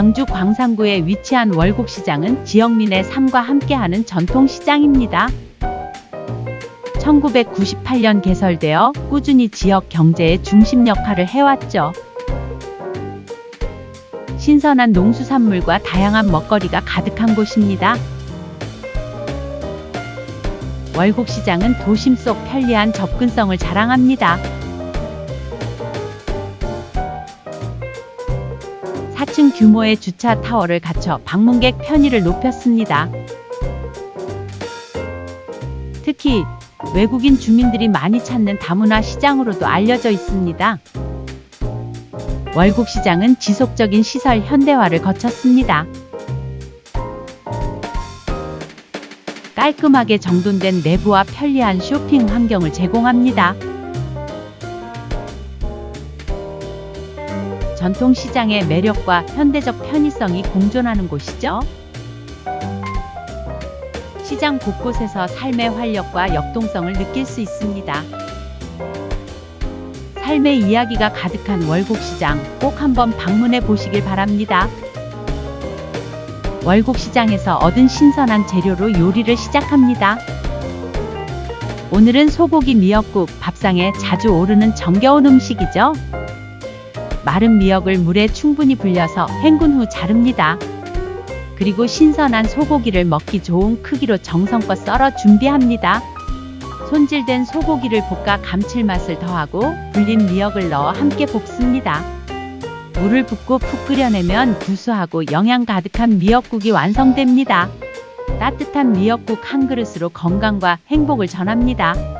광주 광산구에 위치한 월곡시장은 지역민의 삶과 함께하는 전통시장입니다. 1998년 개설되어 꾸준히 지역 경제의 중심 역할을 해왔죠. 신선한 농수산물과 다양한 먹거리가 가득한 곳입니다. 월곡시장은 도심 속 편리한 접근성을 자랑합니다. 4층 규모의 주차 타워를 갖춰 방문객 편의를 높였습니다. 특히 외국인 주민들이 많이 찾는 다문화 시장으로도 알려져 있습니다. 월곡시장은 지속적인 시설 현대화를 거쳤습니다. 깔끔하게 정돈된 내부와 편리한 쇼핑 환경을 제공합니다. 전통시장의 매력과 현대적 편의성이 공존하는 곳이죠. 시장 곳곳에서 삶의 활력과 역동성을 느낄 수 있습니다. 삶의 이야기가 가득한 월곡시장 꼭 한번 방문해 보시길 바랍니다. 월곡시장에서 얻은 신선한 재료로 요리를 시작합니다. 오늘은 소고기 미역국 밥상에 자주 오르는 정겨운 음식이죠. 마른 미역을 물에 충분히 불려서 헹군 후 자릅니다. 그리고 신선한 소고기를 먹기 좋은 크기로 정성껏 썰어 준비합니다. 손질된 소고기를 볶아 감칠맛을 더하고 불린 미역을 넣어 함께 볶습니다. 물을 붓고 푹 끓여내면 구수하고 영양 가득한 미역국이 완성됩니다. 따뜻한 미역국 한 그릇으로 건강과 행복을 전합니다.